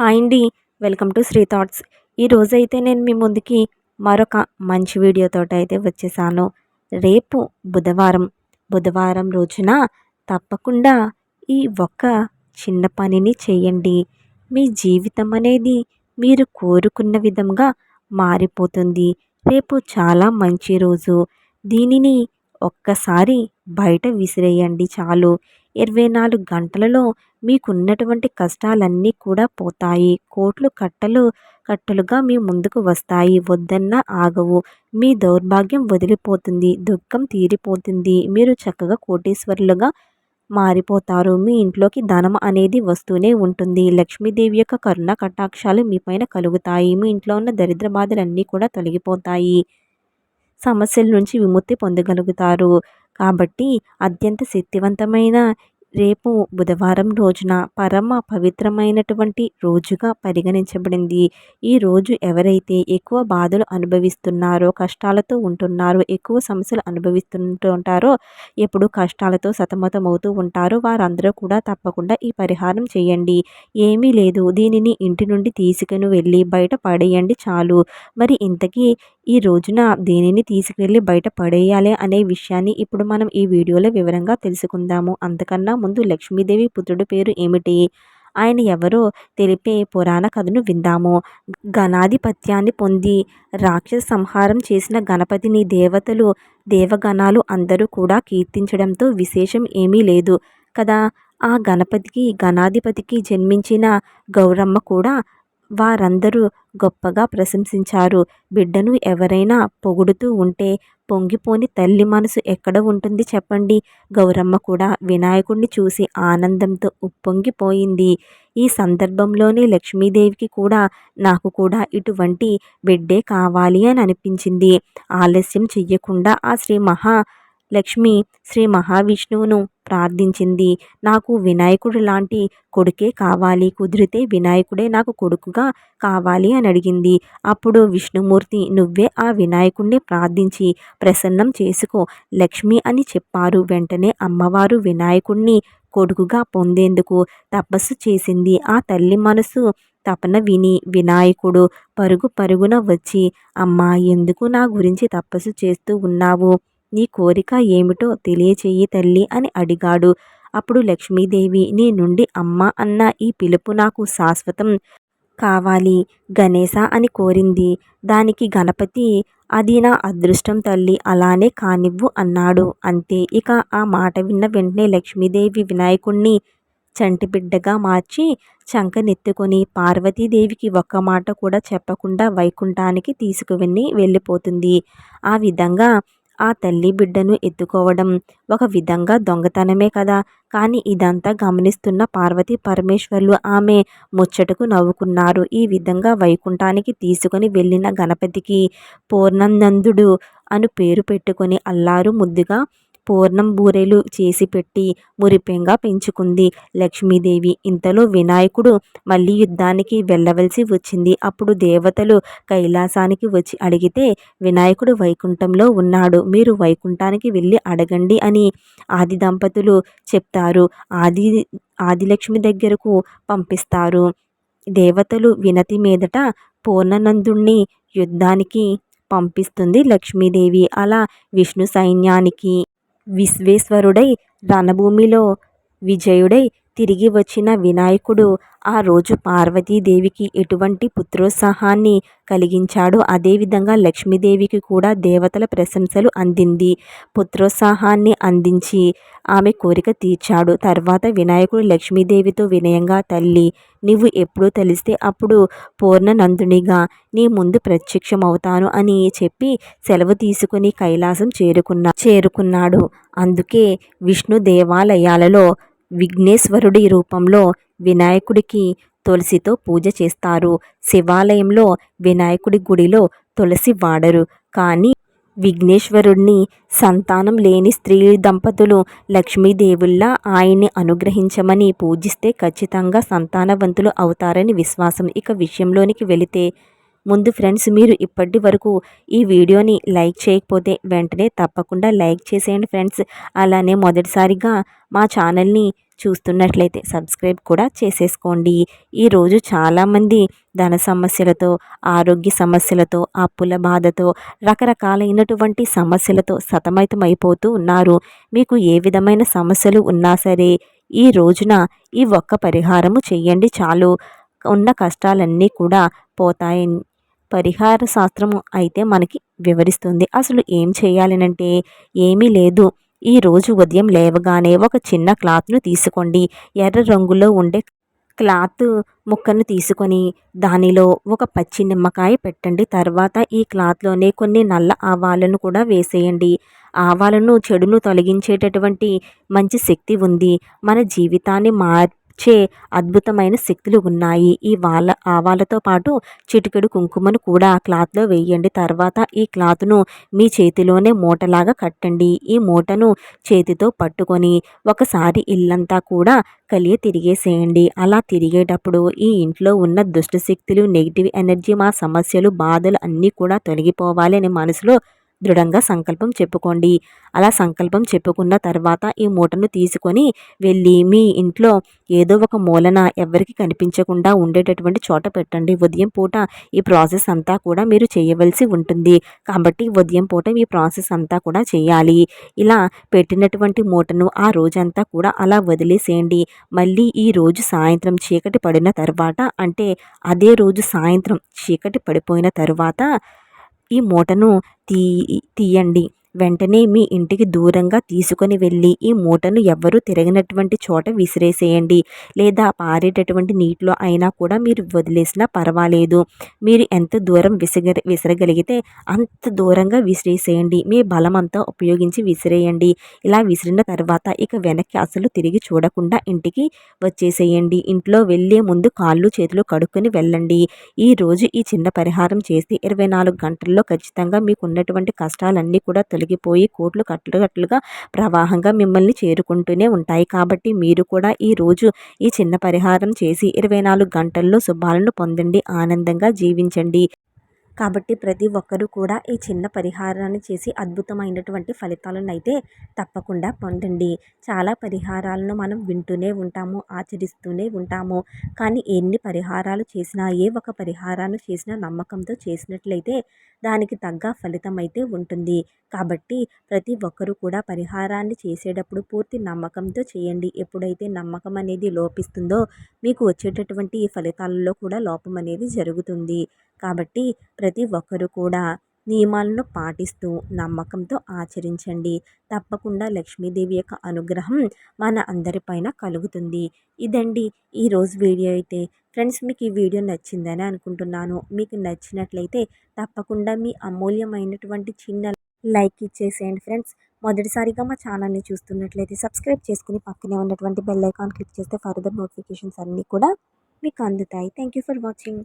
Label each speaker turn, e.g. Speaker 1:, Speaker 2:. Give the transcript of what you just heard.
Speaker 1: Hi అండి welcome to Shri thoughts. ఈరోజైతే నేను మీ ముందుకి మరొక మంచి వీడియోతో అయితే వచ్చేసాను. రేపు బుధవారం బుధవారం రోజున తప్పకుండా ఈ ఒక్క చిన్న పనిని చేయండి. మీ జీవితం అనేది మీరు కోరుకున్న విధంగా మారిపోతుంది. రేపు చాలా మంచి రోజు. దీనిని ఒక్కసారి బయట విసిరేయండి చాలు. ఇరవై నాలుగు గంటలలో మీకున్నటువంటి కష్టాలన్నీ కూడా పోతాయి. కోట్లు కట్టలు కట్టలుగా మీ ముందుకు వస్తాయి. వద్దన్నా ఆగవు. మీ దౌర్భాగ్యం వదిలిపోతుంది. దుఃఖం తీరిపోతుంది. మీరు చక్కగా కోటీశ్వరులుగా మారిపోతారు. మీ ఇంట్లోకి ధనం అనేది వస్తూనే ఉంటుంది. లక్ష్మీదేవి యొక్క కరుణ కటాక్షాలు మీ పైన కలుగుతాయి. మీ ఇంట్లో ఉన్న దరిద్ర బాధలన్నీ కూడా తొలగిపోతాయి. సమస్యల నుంచి విముక్తి పొందగలుగుతారు. కాబట్టి అత్యంత శక్తివంతమైన రేపు బుధవారం రోజున పరమ పవిత్రమైనటువంటి రోజుగా పరిగణించబడింది. ఈ రోజు ఎవరైతే ఎక్కువ బాధలు అనుభవిస్తున్నారో కష్టాలతో ఉంటున్నారో ఎక్కువ సమస్యలు అనుభవిస్తుంటారో ఎప్పుడు కష్టాలతో సతమతమవుతూ ఉంటారో వారందరూ కూడా తప్పకుండా ఈ పరిహారం చేయండి. ఏమీ లేదు దీనిని ఇంటి నుండి తీసుకుని వెళ్ళి బయట పడేయండి చాలు. మరి ఇంతకీ ఈ రోజున దేనిని తీసుకెళ్ళి బయట పడేయాలి అనే విషయాన్ని ఇప్పుడు మనం ఈ వీడియోలో వివరంగా తెలుసుకుందాము. అంతకన్నా ముందు లక్ష్మీదేవి పుత్రుడి పేరు ఏమిటి? ఆయన ఎవరో తెలిపే పురాణ కథను విందాము. గణాధిపత్యాన్ని పొంది రాక్షస సంహారం చేసిన గణపతిని దేవతలు దేవగణాలు అందరూ కూడా కీర్తించడంతో విశేషం ఏమీ లేదు కదా. ఆ గణపతికి గణాధిపతికి జన్మించిన గౌరమ్మ కూడా వారందరూ గొప్పగా ప్రశంసించారు. బిడ్డను ఎవరైనా పొగుడుతూ ఉంటే పొంగిపోని తల్లి మనసు ఎక్కడ ఉంటుంది చెప్పండి. గౌరమ్మ కూడా వినాయకుడిని చూసి ఆనందంతో ఉప్పొంగిపోయింది. ఈ సందర్భంలోనే లక్ష్మీదేవికి కూడా నాకు కూడా ఇటువంటి బిడ్డే కావాలి అని అనిపించింది. ఆలస్యం చెయ్యకుండా ఆ శ్రీ మహా లక్ష్మి శ్రీ మహావిష్ణువును ప్రార్థించింది. నాకు వినాయకుడు లాంటి కొడుకే కావాలి. కుదిరితే వినాయకుడే నాకు కొడుకుగా కావాలి అని అడిగింది. అప్పుడు విష్ణుమూర్తి నువ్వే ఆ వినాయకుడిని ప్రార్థించి ప్రసన్నం చేసుకో. లక్ష్మి అని చెప్పారు. వెంటనే అమ్మవారు వినాయకుడిని కొడుకుగా పొందేందుకు తపస్సు చేసింది. ఆ తల్లి మనసు తపన విని వినాయకుడు పరుగు పరుగున వచ్చి అమ్మా ఎందుకు నా గురించి తపస్సు చేస్తూ ఉన్నావు? నీ కోరిక ఏమిటో తెలియచేయి తల్లి అని అడిగాడు. అప్పుడు లక్ష్మీదేవి నీ నుండి అమ్మ అన్న ఈ పిలుపు నాకు శాశ్వతం కావాలి గణేశ అని కోరింది. దానికి గణపతి అది నా అదృష్టం తల్లి అలానే కానివ్వు అన్నాడు. అంతే. ఇక ఆ మాట విన్న వెంటనే లక్ష్మీదేవి వినాయకుణ్ణి చంటిబిడ్డగా మార్చి చంకనెత్తుకొని పార్వతీదేవికి ఒక్క మాట కూడా చెప్పకుండా వైకుంఠానికి తీసుకువెళ్ళి వెళ్ళిపోతుంది. ఆ విధంగా ఆ తల్లి బిడ్డను ఎత్తుకోవడం ఒక విధంగా దొంగతనమే కదా. కానీ ఇదంతా గమనిస్తున్న పార్వతీ పరమేశ్వర్లు ఆమె ముచ్చటకు నవ్వుకున్నారు. ఈ విధంగా వైకుంఠానికి తీసుకుని వెళ్ళిన గణపతికి పూర్ణానందుడు అను పేరు పెట్టుకొని అల్లారు ముద్దుగా పూర్ణం బూరెలు చేసి పెట్టి మురిపెంగా పెంచుకుంది. లక్ష్మీదేవి ఇంతలో వినాయకుడు మళ్ళీ యుద్ధానికి వెళ్ళవలసి వచ్చింది. అప్పుడు దేవతలు కైలాసానికి వచ్చి అడిగితే వినాయకుడు వైకుంఠంలో ఉన్నాడు. మీరు వైకుంఠానికి వెళ్ళి అడగండి అని ఆది దంపతులు చెప్తారు. ఆది ఆదిలక్ష్మి దగ్గరకు పంపిస్తారు. దేవతలు వినతి మీదట పూర్ణనందుణ్ణి యుద్ధానికి పంపిస్తుంది లక్ష్మీదేవి. అలా విష్ణు సైన్యానికి విశ్వేశ్వరుడై రణభూమిలో విజయుడై తిరిగి వచ్చిన వినాయకుడు ఆ రోజు పార్వతీదేవికి ఎటువంటి పుత్రోత్సాహాన్ని కలిగించాడో అదేవిధంగా లక్ష్మీదేవికి కూడా దేవతల ప్రశంసలు అందింది. పుత్రోత్సాహాన్ని అందించి ఆమె కోరిక తీర్చాడు. తర్వాత వినాయకుడు లక్ష్మీదేవితో వినయంగా తల్లి నీవు ఎప్పుడు తెలిస్తే అప్పుడు పూర్ణనందునిగా నీ ముందు ప్రత్యక్షమవుతాను అని చెప్పి సెలవు తీసుకుని కైలాసం చేరుకున్నా చేరుకున్నాడు. అందుకే విష్ణు దేవాలయాలలో విఘ్నేశ్వరుడి రూపంలో వినాయకుడికి తులసితో పూజ చేస్తారు. శివాలయంలో వినాయకుడి గుడిలో తులసి వాడరు. కానీ విఘ్నేశ్వరుణ్ణి సంతానం లేని స్త్రీ దంపతులు లక్ష్మీదేవుల్లా ఆయన్ని అనుగ్రహించమని పూజిస్తే ఖచ్చితంగా సంతానవంతులు అవుతారని విశ్వాసం. ఇక విషయంలోనికి వెళితే ముందు ఫ్రెండ్స్ మీరు ఇప్పటి వరకు ఈ వీడియోని లైక్ చేయకపోతే వెంటనే తప్పకుండా లైక్ చేసేయండి ఫ్రెండ్స్. అలానే మొదటిసారిగా మా ఛానల్ని చూస్తున్నట్లయితే సబ్స్క్రైబ్ కూడా చేసేసుకోండి. ఈరోజు చాలామంది ధన సమస్యలతో ఆరోగ్య సమస్యలతో అప్పుల బాధతో రకరకాలైనటువంటి సమస్యలతో సతమతమైపోతూ ఉన్నారు. మీకు ఏ విధమైన సమస్యలు ఉన్నా సరే ఈ రోజున ఈ ఒక్క పరిహారము చేయండి చాలు. ఉన్న కష్టాలన్నీ కూడా పోతాయి పరిహార శాస్త్రము అయితే మనకి వివరిస్తుంది. అసలు ఏం చేయాలనంటే ఏమీ లేదు. ఈ రోజు ఉదయం లేవగానే ఒక చిన్న క్లాత్ను తీసుకోండి. ఎర్ర రంగులో ఉండే క్లాత్ ముక్కను తీసుకొని దానిలో ఒక పచ్చి నిమ్మకాయ పెట్టండి. తర్వాత ఈ క్లాత్లోనే కొన్ని నల్ల ఆవాలను కూడా వేసేయండి. ఆవాలను చెడును తొలగించేటటువంటి మంచి శక్తి ఉంది. మన జీవితాన్ని మార్ ఇచ్చే అద్భుతమైన శక్తులు ఉన్నాయి. ఈ వాళ్ళ ఆవాలతో పాటు చిటికెడు కుంకుమను కూడా క్లాత్లో వేయండి. తర్వాత ఈ క్లాత్ను మీ చేతిలోనే మూటలాగా కట్టండి. ఈ మూటను చేతితో పట్టుకొని ఒకసారి ఇల్లంతా కూడా కలియ తిరిగేసేయండి. అలా తిరిగేటప్పుడు ఈ ఇంట్లో ఉన్న దుష్ట శక్తులు నెగిటివ్ ఎనర్జీ మా సమస్యలు బాధలు అన్నీ కూడా తొలగిపోవాలి అని మనసులో దృఢంగా సంకల్పం చెప్పుకోండి. అలా సంకల్పం చెప్పుకున్న తర్వాత ఈ మూటను తీసుకొని వెళ్ళి మీ ఇంట్లో ఏదో ఒక మూలన ఎవరికి కనిపించకుండా ఉండేటటువంటి చోట పెట్టండి. ఉదయం పూట ఈ ప్రాసెస్ అంతా కూడా మీరు చేయవలసి ఉంటుంది. కాబట్టి ఉదయం పూట ఈ ప్రాసెస్ అంతా కూడా చేయాలి. ఇలా పెట్టినటువంటి మూటను ఆ రోజంతా కూడా అలా వదిలేసేయండి. మళ్ళీ ఈ రోజు సాయంత్రం చీకటి పడిన తర్వాత అంటే అదే రోజు సాయంత్రం చీకటి పడిపోయిన తర్వాత ఈ మూటను తీ తీయండి. వెంటనే మీ ఇంటికి దూరంగా తీసుకొని వెళ్ళి ఈ మూటను ఎవ్వరూ తిరగనటువంటి చోట విసిరేసేయండి. లేదా పారేటటువంటి నీటిలో అయినా కూడా మీరు వదిలేసినా పర్వాలేదు. మీరు ఎంత దూరం విసిగ విసరగలిగితే అంత దూరంగా విసిరేసేయండి. మీ బలం అంతా ఉపయోగించి విసిరేయండి. ఇలా విసిరిన తర్వాత ఇక వెనక్కి అసలు తిరిగి చూడకుండా ఇంటికి వచ్చేసేయండి. ఇంట్లో వెళ్ళే ముందు కాళ్ళు చేతులు కడుక్కొని వెళ్ళండి. ఈ రోజు ఈ చిన్న పరిహారం చేసి ఇరవై నాలుగు గంటల్లో ఖచ్చితంగా మీకు ఉన్నటువంటి కష్టాలన్నీ కూడా తొలగిపోయి కోట్లు కట్లు కట్టలుగా ప్రవాహంగా మిమ్మల్ని చేరుకుంటూనే ఉంటాయి. కాబట్టి మీరు కూడా ఈరోజు ఈ చిన్న పరిహారం చేసి ఇరవై నాలుగు గంటల్లో శుభాలను పొందండి. ఆనందంగా జీవించండి. కాబట్టి ప్రతి ఒక్కరూ కూడా ఈ చిన్న పరిహారాన్ని చేసి అద్భుతమైనటువంటి ఫలితాలను అయితే తప్పకుండా పొందండి. చాలా పరిహారాలను మనం వింటూనే ఉంటాము ఆచరిస్తూనే ఉంటాము. కానీ ఎన్ని పరిహారాలు చేసినా ఏ ఒక పరిహారాన్ని చేసినా నమ్మకంతో చేసినట్లయితే దానికి తగ్గ ఫలితం అయితే ఉంటుంది. కాబట్టి ప్రతి ఒక్కరూ కూడా పరిహారాన్ని చేసేటప్పుడు పూర్తి నమ్మకంతో చేయండి. ఎప్పుడైతే నమ్మకం అనేది లోపిస్తుందో మీకు వచ్చేటటువంటి ఈ ఫలితాలలో కూడా లోపం అనేది జరుగుతుంది. కాబట్టి ప్రతి ఒక్కరూ కూడా నియమాలను పాటిస్తూ నమ్మకంతో ఆచరించండి. తప్పకుండా లక్ష్మీదేవి యొక్క అనుగ్రహం మన అందరిపైన కలుగుతుంది. ఇదండి ఈరోజు వీడియో అయితే. ఫ్రెండ్స్ మీకు ఈ వీడియో నచ్చిందని అనుకుంటున్నాను. మీకు నచ్చినట్లయితే తప్పకుండా మీ అమూల్యమైనటువంటి చిన్న లైక్ ఇచ్చేసేయండి ఫ్రెండ్స్. మొదటిసారిగా మా ఛానల్ని చూస్తున్నట్లయితే సబ్స్క్రైబ్ చేసుకుని పక్కనే ఉన్నటువంటి బెల్ ఐకాన్ క్లిక్ చేస్తే ఫర్దర్ నోటిఫికేషన్స్ అన్నీ కూడా మీకు అందుతాయి. Thank you for watching.